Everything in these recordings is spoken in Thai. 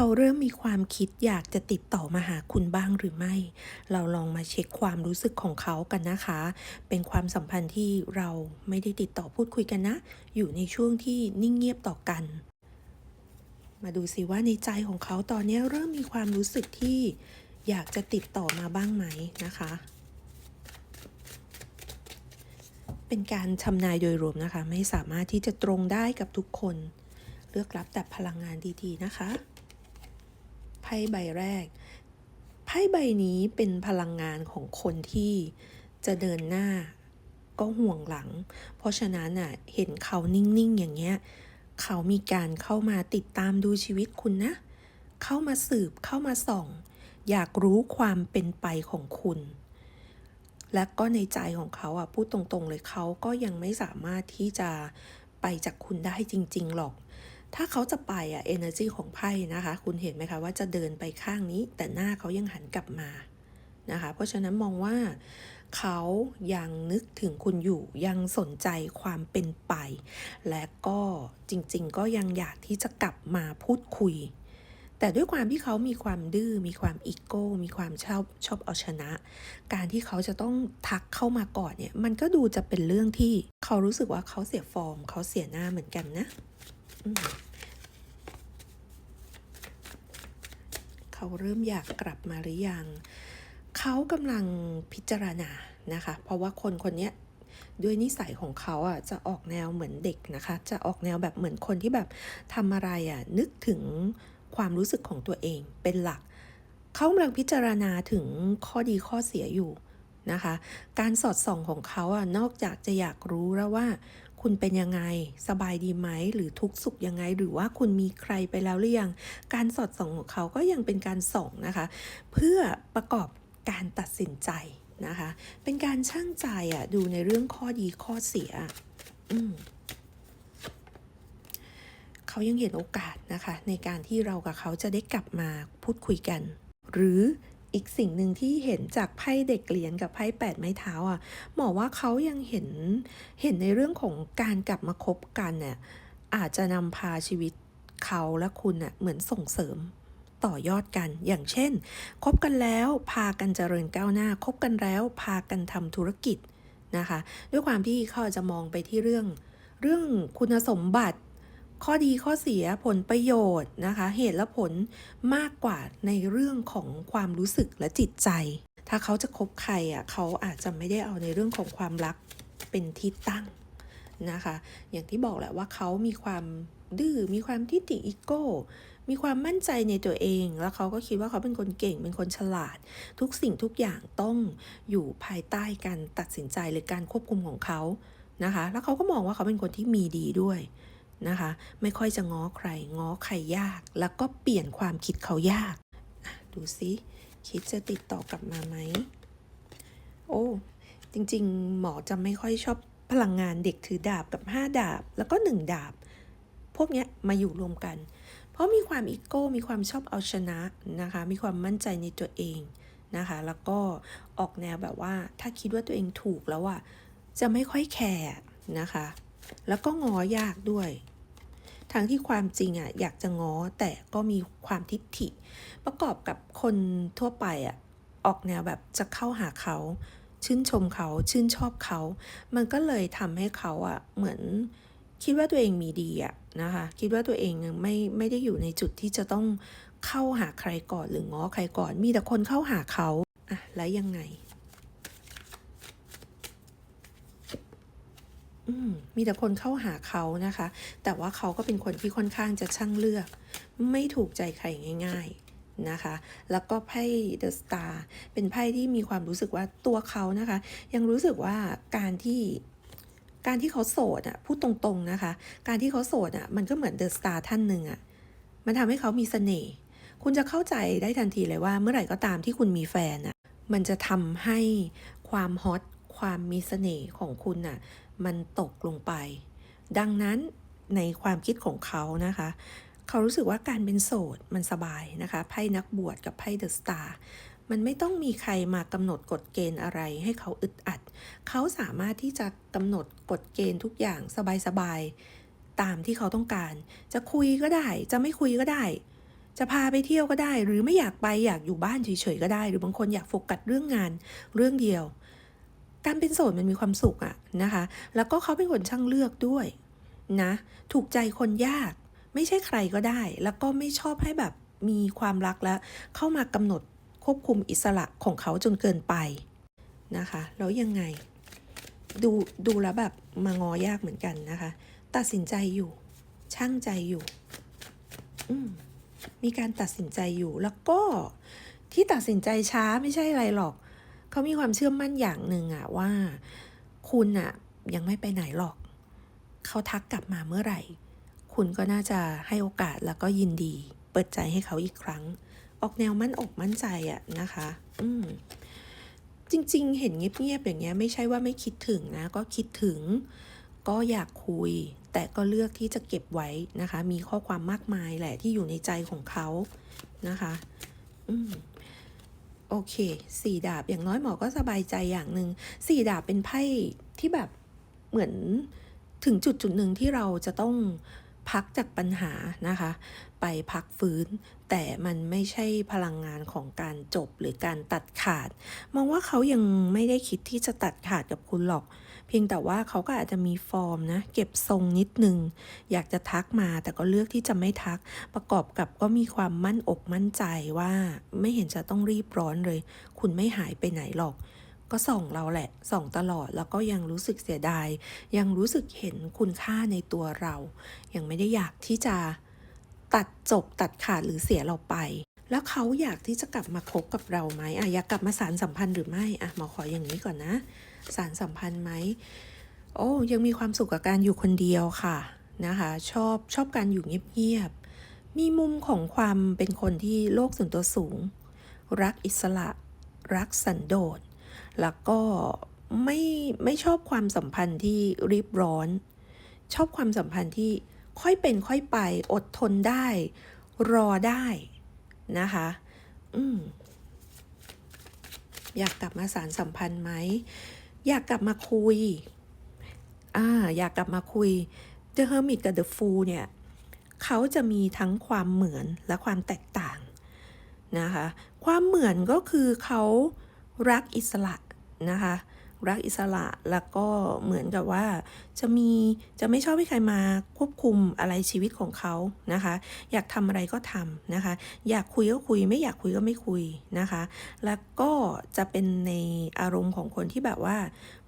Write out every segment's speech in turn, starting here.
เขาเริ่มมีความคิดอยากจะติดต่อมาหาคุณบ้างหรือไม่ เราลองมาเช็คความรู้สึกของเขากันนะคะ เป็นความสัมพันธ์ที่เราไม่ได้ติดต่อพูดคุยกันนะ อยู่ในช่วงที่นิ่งเงียบต่อกัน มาดูสิว่าในใจของเขาตอนนี้เริ่มมีความรู้สึกที่อยากจะติดต่อมาบ้างไหมนะคะ เป็นการทำนายโดยรวมนะคะ ไม่สามารถที่จะตรงได้กับทุกคนเลือกรับแต่พลังงานดี ๆ นะคะ พ่ใบแรก ไพ่ใบนี้เป็นพลังงานของคนที่จะเดินหน้าก็ห่วงหลัง เพราะฉะนั้นอะเห็นเขานิ่งๆอย่างเงี้ย เขามีการเข้ามาติดตามดูชีวิตคุณนะ เข้ามาสืบเข้ามาส่อง อยากรู้ความเป็นไปของคุณ และก็ในใจของเขาอะพูดตรงๆเลยเขาก็ยังไม่สามารถที่จะไปจากคุณได้จริง ๆ หรอก ถ้าเขาจะไปอะ energy ของไพ่นะคะ คุณเห็นไหมคะว่าจะเดินไปข้างนี้ แต่หน้าเขายังหันกลับมานะคะ เพราะฉะนั้นมองว่าเขายังนึกถึงคุณอยู่ยังสนใจความเป็นไป และก็จริงๆ ก็ยังอยากที่จะกลับมาพูดคุย แต่ด้วยความที่เขามีความดื้อมีความอีโก้ มีความชอบชอบเอาชนะ การที่เขาจะต้องทักเข้ามาก่อนเนี่ย มันก็ดูจะเป็นเรื่องที่เขารู้สึกว่าเขาเสียฟอร์ม เขาเสียหน้าเหมือนกันนะ เขาเริ่มอยากกลับมาหรือยัง เขากำลังพิจารณานะคะ เพราะว่าคนคนนี้ด้วยนิสัยของเขาอะจะออกแนวเหมือนเด็กนะคะ จะออกแนวแบบเหมือนคนที่แบบทำอะไรอะนึกถึงความรู้สึกของตัวเองเป็นหลัก เขากำลังพิจารณาถึงข้อดีข้อเสียอยู่นะคะ การสอดส่องของเขาอะนอกจากจะอยากรู้แล้วว่า คุณเป็นยังไง สบายดีไหม หรือทุกสุขยังไง หรือว่าคุณมีใครไปแล้วหรือยัง การสอดส่องของเขาก็ยังเป็นการส่องนะคะ เพื่อประกอบการตัดสินใจนะคะ เป็นการช่างใจอะดูในเรื่องข้อดีข้อเสีย อืมเขายังเห็นโอกาสนะคะ ในการที่เรากับเขาจะได้กลับมาพูดคุยกัน หรือ อีกสิ่งหนึ่งที่เห็นจากไพ่เด็กเหรียญกับไพ่แปดไม้เท้าอะหมอว่าเขายังเห็นเห็นในเรื่องของการกลับมาคบกันเนี่ยอาจจะนำพาชีวิตเขาและคุณอะเหมือนส่งเสริมต่อยอดกัน อย่างเช่น คบกันแล้วพากันเจริญก้าวหน้า คบกันแล้วพากันทำธุรกิจนะคะ ด้วยความที่เขาจะมองไปที่เรื่อง เรื่องคุณสมบัติ ข้อดีข้อเสียผลประโยชน์นะคะ เหตุและผลมากกว่าในเรื่องของความรู้สึกและจิตใจ ถ้าเขาจะคบใครอะเขาอาจจะไม่ได้เอาในเรื่องของความรักเป็นที่ตั้งนะคะ อย่างที่บอกแหละว่าเขามีความดื้อมีความทิฐิอีโก้ มีความมั่นใจในตัวเอง แล้วเขาก็คิดว่าเขาเป็นคนเก่งเป็นคนฉลาด ทุกสิ่งทุกอย่างต้องอยู่ภายใต้การตัดสินใจหรือการควบคุมของเขานะคะ แล้วเขาก็มองว่าเขาเป็นคนที่มีดีด้วย นะคะ ไม่ค่อยจะง้อใคร ง้อใครยาก แล้วก็เปลี่ยนความคิดเขายาก ดูซิคิดจะติดต่อกลับมาไหม โอ้ จริง ๆ หมอจะไม่ค่อยชอบพลังงานเด็กถือดาบกับ 5 ดาบ แล้วก็ 1 ดาบ พวกเนี้ยมาอยู่รวมกัน เพราะมีความอีโก้ มีความชอบเอาชนะนะคะ มีความมั่นใจในตัวเองนะคะ แล้วก็ออกแนวแบบว่า ถ้าคิดว่าตัวเองถูกแล้วอะจะไม่ค่อยแคร์นะคะ แล้วก็ง้อยากด้วย ทั้งที่ความจริงอะอยากจะง้อแต่ก็มีความทิฐิ ประกอบกับคนทั่วไปอะออกแนวแบบจะเข้าหาเขา ชื่นชมเขาชื่นชอบเขา มันก็เลยทำให้เขาอะเหมือนคิดว่าตัวเองมีดีอะนะคะคิดว่าตัวเองไม่ไม่ได้อยู่ในจุดที่จะต้องเข้าหาใครก่อนหรือง้อใครก่อน มีแต่คนเข้าหาเขาอะแล้วยังไง มมีแต่คนเข้าหาเขานะคะ แต่ว่าเขาก็เป็นคนที่ค่อนข้างจะช่างเลือก ไม่ถูกใจใครง่าย ๆนะคะ แล้วก็ไพ่เดอะสตาร์เป็นไพ่ที่มีความรู้สึกว่าตัวเขานะคะ ยังรู้สึกว่าการที่การที่เขาโสดอะพูดตรงๆนะคะ การที่เขาโสดอะมันก็เหมือนเดอะสตาร์ท่านหนึ่งอะมันทำให้เขามีเสน่ห์คุณจะเข้าใจได้ทันทีเลยว่าเมื่อไหร่ก็ตามที่คุณมีแฟนอะมันจะทำให้ความฮอตความมีเสน่ห์ของคุณน่ะ มันตกลงไป ดังนั้นในความคิดของเขานะคะ เขารู้สึกว่าการเป็นโสดมันสบายนะคะไพ่นักบวชกับไพ่เดอะสตาร์มันไม่ต้องมีใครมากำหนดกฎเกณฑ์อะไรให้เขาอึดอัด เขาสามารถที่จะกำหนดกฎเกณฑ์ทุกอย่างสบายๆ ตามที่เขาต้องการ จะคุยก็ได้ จะไม่คุยก็ได้ จะพาไปเที่ยวก็ได้ หรือไม่อยากไปอยากอยู่บ้านเฉยๆก็ได้ หรือบางคนอยากโฟกัสเรื่องงานเรื่องเดียว การเป็นโสดมันมีความสุขอะนะคะ แล้วก็เขาเป็นคนช่างเลือกด้วยนะ ถูกใจคนยาก ไม่ใช่ใครก็ได้ แล้วก็ไม่ชอบให้แบบมีความรักแล้ว เข้ามากำหนดควบคุมอิสระของเขาจนเกินไปนะคะ แล้วยังไง ดูดูแล้วแบบมางอยากเหมือนกันนะคะ ตัดสินใจอยู่ช่างใจอยู่อืมมีการตัดสินใจอยู่แล้วก็ที่ตัดสินใจช้าไม่ใช่อะไรหรอก เขามีความเชื่อมั่นอย่างหนึ่งอะว่า คุณอะยังไม่ไปไหนหรอก เขาทักกลับมาเมื่อไหร่ คุณก็น่าจะให้โอกาสแล้วก็ยินดี เปิดใจให้เขาอีกครั้ง ออกแนวมั่นอกมั่นใจอะนะคะ อืมจริง ๆ เห็นเงียบๆอย่างเงี้ยไม่ใช่ว่าไม่คิดถึงนะ ก็คิดถึง ก็อยากคุย แต่ก็เลือกที่จะเก็บไว้นะคะ มีข้อความมากมายแหละที่อยู่ในใจของเขานะคะ อืม โอเคสี่ดาบอย่างน้อยหมอก็สบายใจอย่างหนึ่งสี่ดาบเป็นไพ่ที่แบบเหมือนถึงจุดจุดหนึ่งที่เราจะต้อง พักจากปัญหานะคะ ไปพักฟื้น แต่มันไม่ใช่พลังงานของการจบหรือการตัดขาด มองว่าเขายังไม่ได้คิดที่จะตัดขาดกับคุณหรอก เพียงแต่ว่าเขาก็อาจจะมีฟอร์มนะเก็บทรงนิดนึง อยากจะทักมาแต่ก็เลือกที่จะไม่ทัก ประกอบกับก็มีความมั่นอกมั่นใจว่าไม่เห็นจะต้องรีบร้อนเลย คุณไม่หายไปไหนหรอก ก็ส่องเราแหละ ส่องตลอดแล้วก็ยังรู้สึกเสียดาย ยังรู้สึกเห็นคุณค่าในตัวเรา ยังไม่ได้อยากที่จะตัดจบตัดขาดหรือเสียเราไป แล้วเขาอยากที่จะกลับมาคบกับเราไหมอะอยากกลับมาสารสัมพันธ์หรือไม่อะหมอขออย่างนี้ก่อนนะ สารสัมพันธ์ไหม โอ้ยังมีความสุขกับการอยู่คนเดียวค่ะนะคะ ชอบชอบการอยู่เงียบๆมีมุมของความเป็นคนที่โลกส่วนตัวสูง รักอิสระ รักสันโดษ แล้วก็ไม่ไม่ชอบความสัมพันธ์ที่รีบร้อน ชอบความสัมพันธ์ที่ค่อยเป็นค่อยไป อดทนได้ รอได้นะคะ อืมอยากกลับมาสารสัมพันธ์ไหม อยากกลับมาคุย อ่า อยากกลับมาคุย The Hermit กับ The Fool เนี่ย เขาจะมีทั้งความเหมือนและความแตกต่างนะคะ ความเหมือนก็คือเขา รักอิสระนะคะรักอิสระแล้วก็เหมือนกับว่าจะมีจะไม่ชอบให้ใครมาควบคุมอะไรชีวิตของเขานะคะ อยากทำอะไรก็ทำนะคะ อยากคุยก็คุยไม่อยากคุยก็ไม่คุยนะคะ แล้วก็จะเป็นในอารมณ์ของคนที่แบบว่า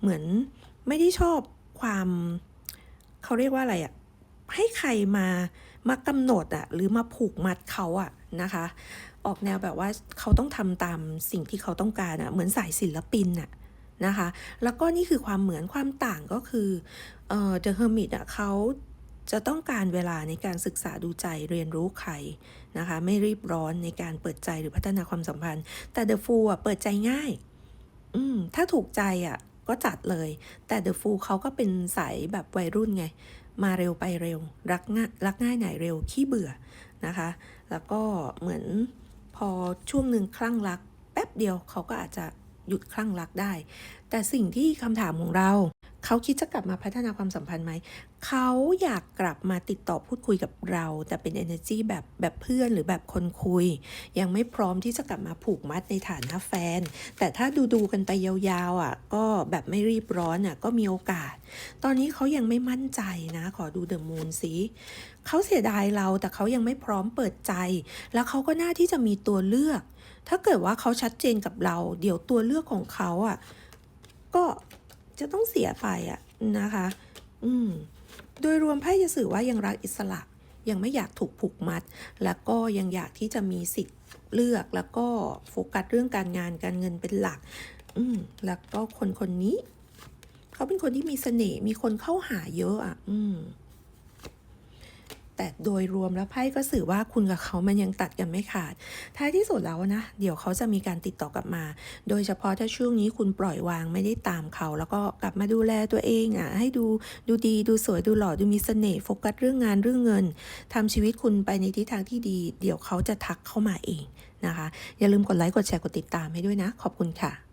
เหมือนไม่ได้ชอบความเขาเรียกว่าอะไรอะให้ใครมา มากำหนดอะหรือมาผูกมัดเขาอะนะคะ ออกแนวแบบว่าเขาต้องทำตามสิ่งที่เขาต้องการอะเหมือนสายศิลปินอะนะคะ แล้วก็นี่คือความเหมือนความต่างก็คือเอ่อ The Hermit อะเขาจะต้องการเวลาในการศึกษาดูใจเรียนรู้ใครนะคะ ไม่รีบร้อนในการเปิดใจหรือพัฒนาความสัมพันธ์ แต่ The Fool อะเปิดใจง่าย อืมถ้าถูกใจอะก็จัดเลย แต่ The Fool เขาก็เป็นสายแบบวัยรุ่นไง มาเร็วไปเร็ว รักง่ายรักง่ายไหนเร็วขี้เบื่อนะคะ แล้วก็เหมือนพอช่วงหนึ่งคลั่งรัก แป๊บเดียวเขาก็อาจจะหยุดคลั่งรักได้ แต่สิ่งที่คำถามของเรา เขาคิดจะกลับมาพัฒนาความสัมพันธ์ไหม เขาอยากกลับมาติดต่อพูดคุยกับเรา แต่เป็น energy แบบแบบเพื่อนหรือแบบคนคุย ยังไม่พร้อมที่จะกลับมาผูกมัดในฐานะแฟน แต่ถ้าดูดูกันไปยาวๆอะ ก็แบบไม่รีบร้อนอะก็มีโอกาส ตอนนี้เขายังไม่มั่นใจนะ ขอดูเดอะมูนสิเขาเสียดายเราแต่เขายังไม่พร้อมเปิดใจ แล้วเขาก็น่าที่จะมีตัวเลือก ถ้าเกิดว่าเขาชัดเจนกับเรา เดี๋ยวตัวเลือกของเขาอะก็ จะต้องเสียไปอะนะคะ อืม โดยรวมไพ่จะสื่อว่ายังรักอิสระ ยังไม่อยากถูกผูกมัด แล้วก็ยังอยากที่จะมีสิทธิ์เลือกแล้วก็โฟกัสเรื่องการงานการเงินเป็นหลัก อืม แล้วก็คนคนนี้ เขาเป็นคนที่มีเสน่ห์มีคนเข้าหาเยอะอะ อืม แต่โดยรวมแล้วไพ่ก็สื่อว่าคุณกับเขามันยังตัดกันไม่ขาด ท้ายที่สุดแล้วนะ เดี๋ยวเขาจะมีการติดต่อกลับมา โดยเฉพาะถ้าช่วงนี้คุณปล่อยวางไม่ได้ตามเขา แล้วก็กลับมาดูแลตัวเองอะ ให้ดูดูดีดูสวยดูหล่อดูมีเสน่ห์โฟกัสเรื่องงานเรื่องเงินทำชีวิตคุณไปในทิศทางที่ดี เดี๋ยวเขาจะทักเข้ามาเองนะคะ อย่าลืมกดไลค์กดแชร์กดติดตามให้ด้วยนะ ขอบคุณค่ะ